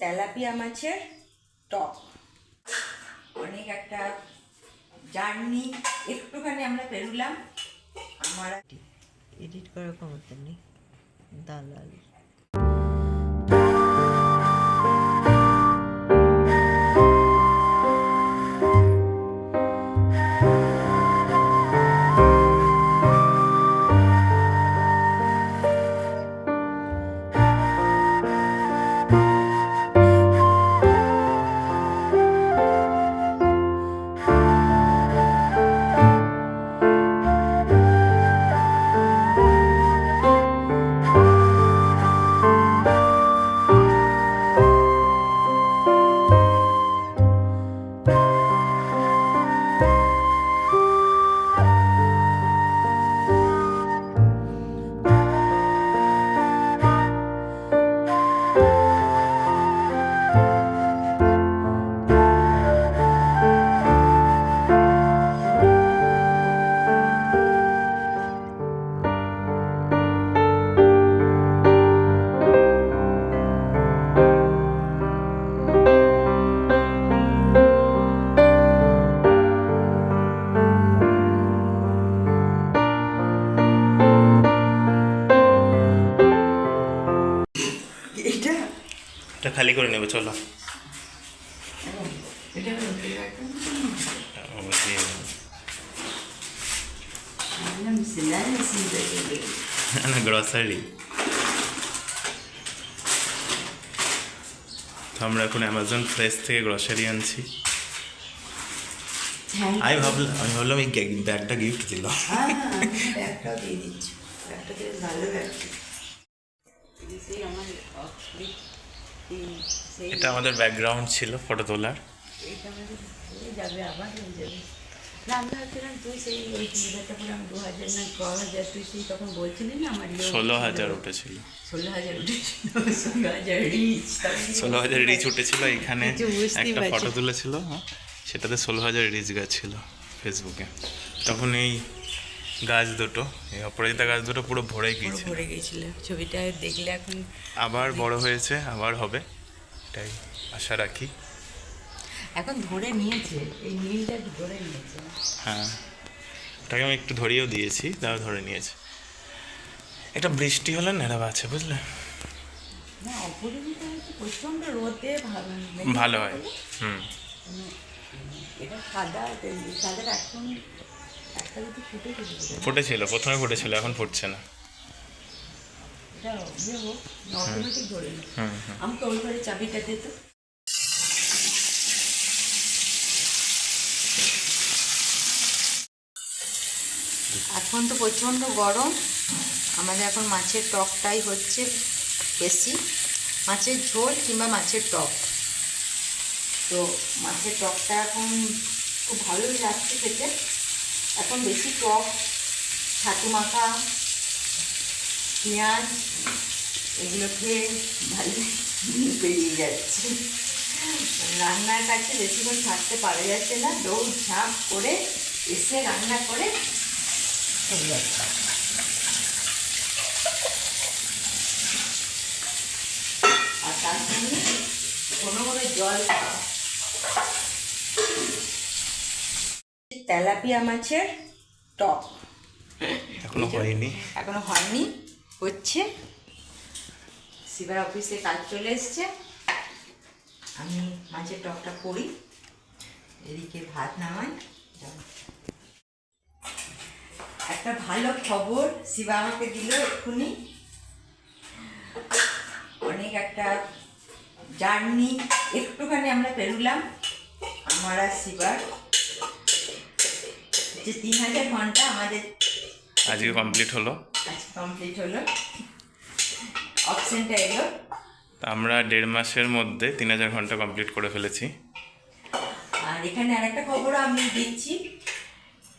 Tilapia মাছের টক। অনেক একটা জার্নি। একটুখানি আমরা পেরুলাম। আমার এডিট করার ক্ষমতা নেই। দালাল। এটা খালি করে নেবে, চলো। না গ্রসারি তো আমরা এখন অ্যামাজন ফ্রেশ থেকে গ্রসারি আনছি। আমি ভাবলাম আমি ভাবলাম এই ব্যাগটা গিফট দিল। ব্যাগটাও দিয়ে দিচ্ছি। ব্যাগটা ভালো সেই আমার এটা আমাদের ব্যাকগ্রাউন্ড ছিল ফটো তোলার। ষোলো হাজার উঠেছিল। ষোলো হাজার রিচ উঠেছিল এখানে একটা ফটো তুলেছিল হ্যাঁ, সেটাতে ষোলো হাজার রিচ গেছিল ফেসবুকে তখন এই গাছ দুটো এই অপরাজিতা গাছ দুটো পুরো ভরে গিয়েছে ভরে গেছিল ছবিটা দেখলে এখন আবার বড় হয়েছে আবার হবে এটাই আশা রাখি। এখন ধরে নিয়েছে এই নীলটা ধরে নিয়েছে। হ্যাঁ ওটাকে আমি একটু ধরিয়েও দিয়েছি তাও ধরে নিয়েছে। একটা বৃষ্টি হলে নেড়াবা আছে বুঝলে? ভালো ভালো হয় হুম। এটা সাদা সাদা এখন ফুটেছিল, প্রথমে ফুটেছিল, এখন ফুটছে না। এখন তো প্রচণ্ড গরম। আমাদের এখন মাছের টকটাই হচ্ছে বেশি। মাছের ঝোল কিংবা মাছের টক। তো মাছের টকটা এখন খুব ভালোই লাগছে খেতে। এখন বেশি টক ছাতু মাখা, পেঁয়াজ এগুলো খেয়ে ভালো বেরিয়ে যাচ্ছে রান্নার কাছে বেশিক্ষণ থাকতে পারা যাচ্ছে না, দৌড় ঝাঁপ করে এসে রান্না করে আর তার সঙ্গে কোনো কোনো জল খাওয়া। তেলাপিয়া মাছের টক। এখনও হয়নি। এখনও হয়নি হচ্ছে। শিবার অফিসে কাজ চলে এসছে। আমি মাছের টকটা করি। এদিকে ভাত নামাই। একটা ভালো খবর শিবা আমাকে দিল এক্ষুনি। অনেক একটা জার্নি। একটুখানি আমরা পেরুলাম। আমার আর শিবার যে তিন হাজার ঘণ্টা আমাদের আজকে কমপ্লিট হলো। আজ কমপ্লিট হলো। অপশনটা এলো। আমরা দেড় মাসের মধ্যে তিন হাজার ঘণ্টা কমপ্লিট করে ফেলেছি। আর এখানে আরেকটা খবরও আমি দিচ্ছি।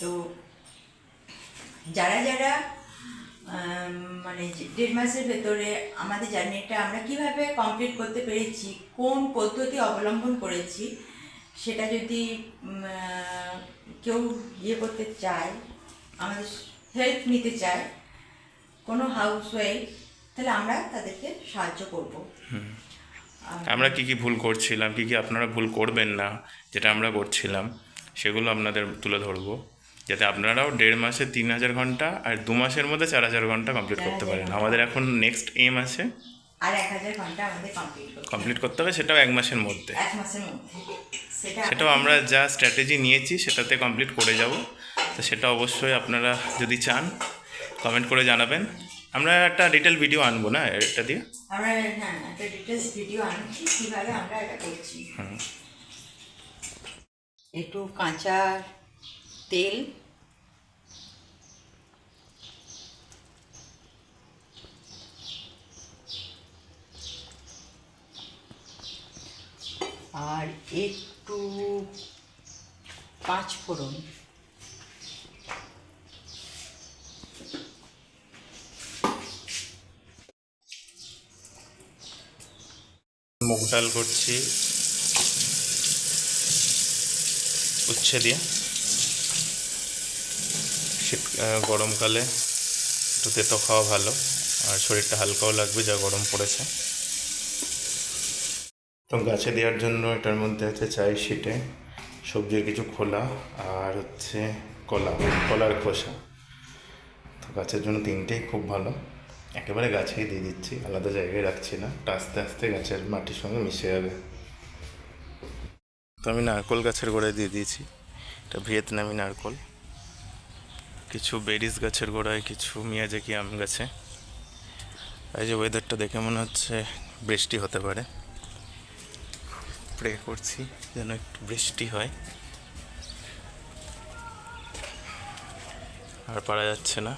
তো যারা যারা মানে দেড় মাসের ভেতরে আমাদের জার্নিটা আমরা কীভাবে কমপ্লিট করতে পেরেছি কোন পদ্ধতি অবলম্বন করেছি সেটা যদি কেউ ইয়ে করতে চায় আমাদের হেল্প নিতে চায় কোনো হাউস ওয়াইফ তাহলে আমরা তাদেরকে সাহায্য করব। আমরা কি কি ভুল করছিলাম কি কি আপনারা ভুল করবেন না যেটা আমরা করছিলাম সেগুলো আপনাদের তুলে ধরবো যাতে আপনারাও দেড় মাসে তিন হাজার ঘণ্টা আর দু মাসের মধ্যে চার হাজার ঘণ্টা কমপ্লিট করতে পারেন। আমাদের এখন নেক্সট এম আছে আর এক হাজার ঘণ্টা আমাদের কমপ্লিট করতে হবে। কমপ্লিট করতে হবে সেটাও এক মাসের মধ্যে। এক মাসের মধ্যে। সেটা সেটাও আমরা যা স্ট্র্যাটেজি নিয়েছি সেটাতে কমপ্লিট করে যাব। তো সেটা অবশ্যই আপনারা যদি চান কমেন্ট করে জানাবেন। আমরা একটা ডিটেল ভিডিও আনব না এটা দিয়ে? আমরা হ্যাঁ একটা ডিটেলস ভিডিও আনছি কীভাবে আমরা এটা করছি। একটু কাঁচা তেল আর একটু পাঁচ ফোড়ন। মুগ ডাল করছি। উচ্ছে দিয়ে। শীত গরমকালে একটু তেতো খাওয়া ভালো, আর শরীরটা হালকাও লাগবে যা গরম পড়েছে। তো গাছে দেওয়ার জন্য এটার মধ্যে আছে চাই শিটে সবজির কিছু খোলা আর হচ্ছে কলা, কলার খোসা। তো গাছের জন্য তিনটেই খুব ভালো। একেবারে গাছেই দিয়ে দিচ্ছি, আলাদা জায়গায় রাখছি না আস্তে আস্তে গাছের মাটির সঙ্গে মিশে যাবে। তো আমি নারকোল গাছের গোড়ায় দিয়ে দিয়েছি। এটা ভিয়েতনামি নারকোল। কিছু বেরিস গাছের গোড়ায়, কিছু মিয়াজাকি আম গাছে। এই যে ওয়েদারটা দেখে মনে হচ্ছে বৃষ্টি হতে পারে। প্রে করছি যেন একটু বৃষ্টি হয়। আর পারা যাচ্ছে না।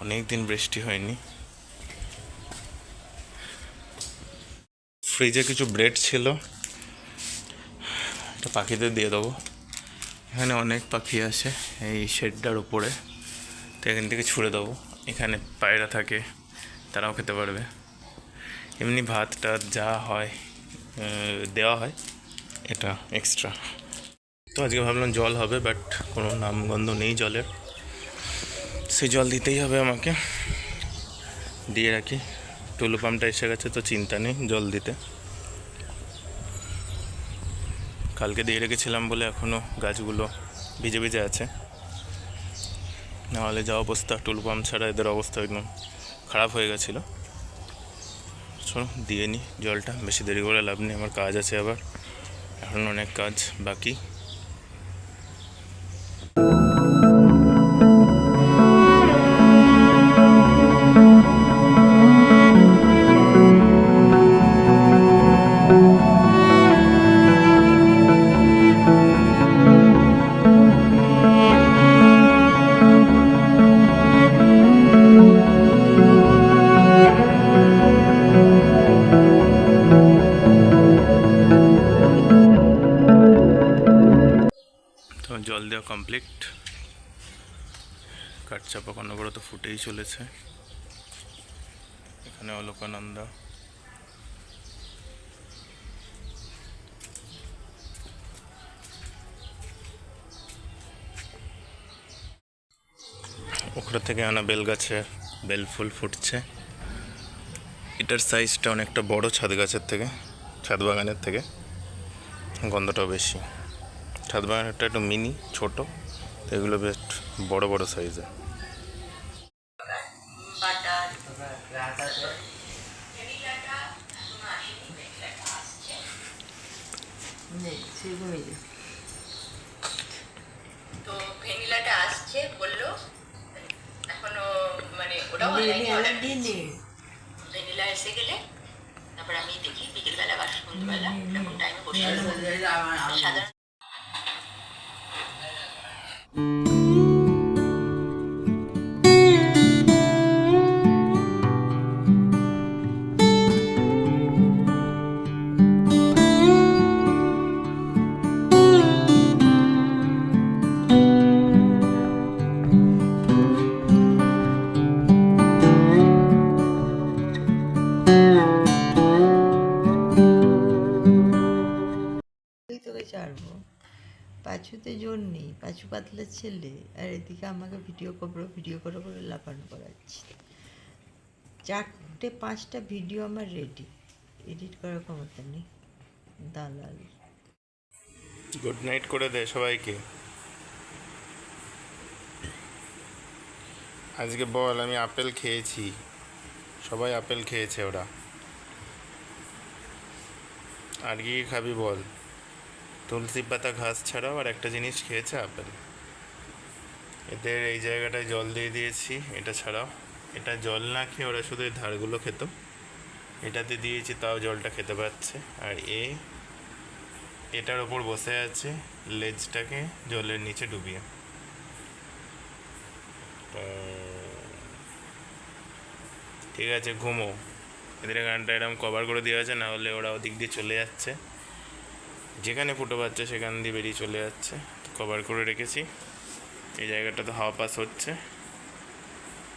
অনেক দিন বৃষ্টি হয়নি। ফ্রিজে কিছু ব্রেড ছিল। এটা পাখিদের দিয়ে দেবো। এখানে অনেক পাখি আসে এই শেডটার উপরে। তো এখান থেকে ছুঁড়ে দেবো। এখানে পায়রা থাকে, তারাও খেতে পারবে। এমনি ভাত টাত যা হয় দেওয়া হয়। এটা এক্সট্রা তো আজকে ভাবলাম জল হবে বাট কোনো নামগন্ধ নেই জলের। সে জল দিতেই হবে আমাকে। দিয়ে রাখি। টুলু পাম্পটা এসে গেছে, তো চিন্তা নেই জল দিতে। কালকে দিয়ে রেখেছিলাম বলে এখনও গাছগুলো ভিজে ভিজে আছে। নাহলে যা অবস্থা, টুলু পাম্প ছাড়া এদের অবস্থা একদম খারাপ হয়ে গেছিল। চলো দিয়ে নিই জলটা, বেশি দেরি করে লাভ নেই, আমার কাজ আছে আবার। এখন অনেক কাজ বাকি। জল দেওয়া কমপ্লিট কাঠচাপা কর্ণগড় তো ফুটেই চলেছে। এখানে অলোকানন্দা। ওখানে থেকে আনা বেল গাছে বেল ফুল ফুটছে। এটার সাইজটা অনেকটা বড় ছাদ গাছের থেকে, ছাদ বাগানের থেকে। গন্ধটাও বেশি। ছাদ বাগানেরটা একটু মিনি ছোট। এগুলো বেশ বড় বড় সাইজের তো ভ্যানিলাটা আসছে বলল। এখনও মানে ওটাও অর্ডার দিয়েছে ভ্যানিলা এসে গেলে তারপর আমি দেখি বিকেলবেলা বা সন্ধ্যেবেলা এরকম টাইমে বসে সাধারণ ওই জোর নেই, পাঁচু পাতলা ছেলে, আর এদিকে আমাকে ভিডিও করব ভিডিও করে করে লাফানো করাচ্ছি। চারটে পাঁচটা ভিডিও আমার রেডি এডিট করার ক্ষমতা নেই। দালাল। গুড নাইট করে দে সবাইকে। আজকে বল, আমি আপেল খেয়েছি। সবাই আপেল খেয়েছে ওরা। আর কি কি খাবি বল? তুলসী পাতা ঘাস ছাড়াও আর একটা জিনিস খেয়েছে আপেল। এদের এই জায়গাটায় জল দিয়ে দিয়েছি, এটা ছাড়াও। এটা জল না খেয়ে ওরা শুধু এই ধারগুলো খেত। এটাতে দিয়েছি, তাও জলটা খেতে পারছে। আর এ, এটার ওপর বসে আছে লেজটাকে জলের নিচে ডুবিয়ে। ঠিক আছে, ঘুমো। এদের গানটা এরকম কভার করে দেওয়া আছে, না হলে ওরা ওদিক দিয়ে চলে যাচ্ছে। যেখানে ফুটো পাচ্ছে সেখান দিয়ে বেরিয়ে চলে যাচ্ছে। কভার করে রেখেছি। এই জায়গাটা তো হাওয়া পাস হচ্ছে।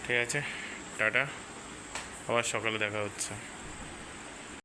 ঠিক আছে, টাটা। আবার সকালে দেখা হচ্ছে।